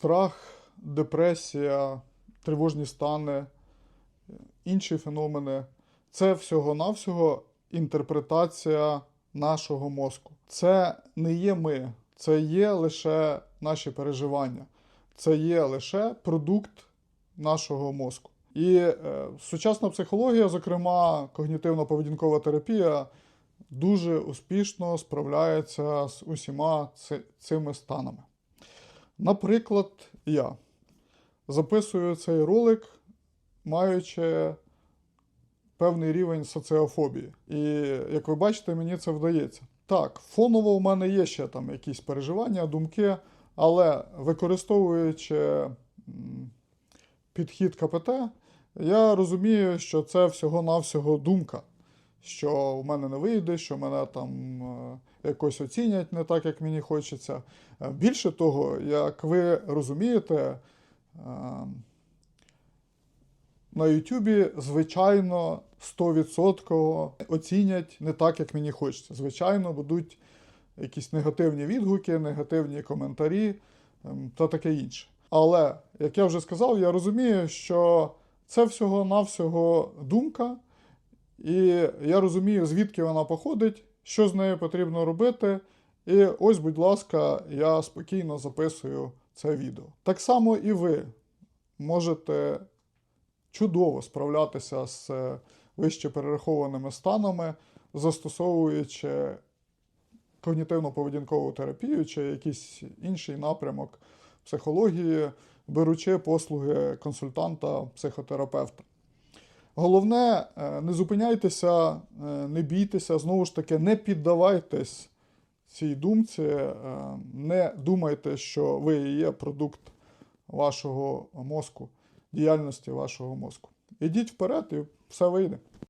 страх, депресія, тривожні стани, інші феномени це всього-навсього інтерпретація нашого мозку. Це не є ми, це є лише наші переживання, це є лише продукт нашого мозку. І е, сучасна психологія, зокрема когнітивно-поведінкова терапія, дуже успішно справляється з усіма ци- цими станами. Наприклад, я записую цей ролик, маючи певний рівень соціофобії. І як ви бачите, мені це вдається. Так, фоново у мене є ще там якісь переживання, думки, але використовуючи підхід КПТ, я розумію, що це всього-навсього думка. Що в мене не вийде, що мене там е, якось оцінять не так, як мені хочеться. Е, Більше того, як ви розумієте, е, на Ютубі, звичайно, 100% оцінять не так, як мені хочеться. Звичайно, будуть якісь негативні відгуки, негативні коментарі ем, та таке інше. Але, як я вже сказав, я розумію, що це всього-навсього думка, і я розумію, звідки вона походить, що з нею потрібно робити. І ось, будь ласка, я спокійно записую це відео. Так само і ви можете чудово справлятися з е, вище перерахованими станами, застосовуючи когнітивно-поведінкову терапію чи якийсь інший напрямок психології, беручи послуги консультанта, психотерапевта. Головне, е, не зупиняйтеся, е, не бійтеся, знову ж таки, не піддавайтесь цій думці, е, не думайте, що ви є продукт вашого мозку, діяльності вашого мозку. Ідіть вперед і все вийде.